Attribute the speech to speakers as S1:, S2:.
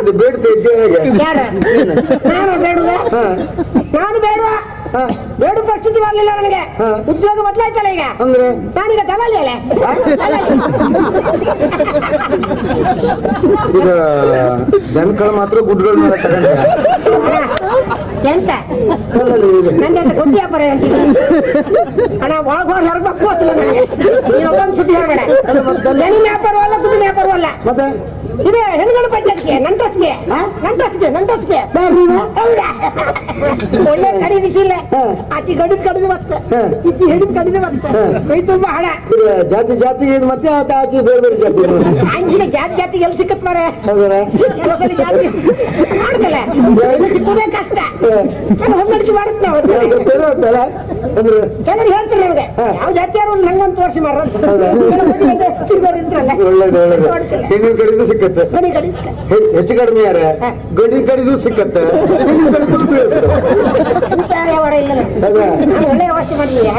S1: ಇದು ಬೇಡ್ತಾ ಇದ್ದೆ ಹೇಗೆ?
S2: ಯಾರ? ನಾನು ಬೇಡುವ?
S1: ಬೇಡ
S2: ನಾನು ಬೇಡುವ?
S1: ಹಾ.
S2: ಬೇಡು ಪರಿಸ್ಥಿತಿ ಬರ್ಲಿಲ್ಲ ನನಗೆ. ಉದ್ಯೋಗ ಬದಲಾಯ್ತಲ್ಲ ಈಗ.
S1: ಅಂದ್ರೆ?
S2: ನಾನೀಗ ದಲಾಲಿ ಅಲ್ಲ.
S1: ಈಗ ದನಗಳು ಮಾತ್ರ ಗುಡ್ಗಳ ಮೇಲೆ ತಗೊಂಡ
S2: ಎಂತ. ಅಂತ ವ್ಯಾಪಾರ ಅಣ್ಣ ಒಳಗೆ ಹೋಗಿ ಹೊರಗೆ ಗೊತ್ತಿಲ್ಲ ನನಗೆ. ನೀನು ಒಬ್ಬೊಂದು ಸುದ್ದಿ ಹೇಳ್ಬೇಡ. ವ್ಯಾಪಾರ ಅಲ್ಲ
S1: ಮತ್ತೆ?
S2: ಇದು ಹೆಣ್ಗಳ ಪಂಚಾಯತ್ಗೆ ನಂಟಸ್ಗೆ. ನಂಟಸ್ಗೆ ನಂಟಸ್ಗೆ. ಒಳ್ಳೆ ಕಡಿ ವಿಷಯ ಇಲ್ಲ. ಆಚೆ ಗಡಿದ್ ಕಡಿದು ಬತ್ತ. ಈಚೆ ಹೆಣ್ಣಿನ ಕಡಿದು ಬತ್ತ ಕೈ ತುಂಬಾ ಹಣ.
S1: ಜಾತಿ ಜಾತಿ ಇದು ಮತ್ತೆ ಆತ ಆಚೆ ಬೇರೆ ಬೇರೆ ಜಾತಿ
S2: ಹಂಗಿನ ಜಾತಿ ಜಾತಿಗೆ ಎಲ್ಲಿ ಸಿಕ್ಕತ್ ಮಾರೆ ಕೆಲಸದಲ್ಲಿ ಜಾತಿ. ಮಾಡ್ಕಲ್ಲ ಸಿಕ್ಕುದೇ ಕಷ್ಟ. ಹೊಂದಾಣಿಕೆ ಮಾಡುತ್ತೆ ನಾವು.
S1: ಅಂದ್ರೆ
S2: ಕೆಲವರು ಹೇಳ್ತಾರೆ ನಮಗೆ. ಯಾವ ಜಾತಿಯಾರು ನಂಗೊಂದು ತೋರಿಸಿ ಇದ್ರಲ್ಲ
S1: ಒಳ್ಳೇದು ಒಳ್ಳೇದು. ಹೆಣ್ಣಿನ ಕಡೆದು ಸಿಕ್ಕತ್ತೆ. ಹೆಚ್ಚು ಕಡಿಮೆ ಯಾರ? ಗಂಡಿನ ಕಡೆದು ಸಿಕ್ಕತ್ತೆ. ಹೆಣ್ಣಿನ ಕಡೆದು ಬೀಳಿಸ್ತದೆ
S2: ಒಳ್ಳೆ ವ್ಯವಸ್ಥೆ ಮಾಡಿದ್ದೀನಿ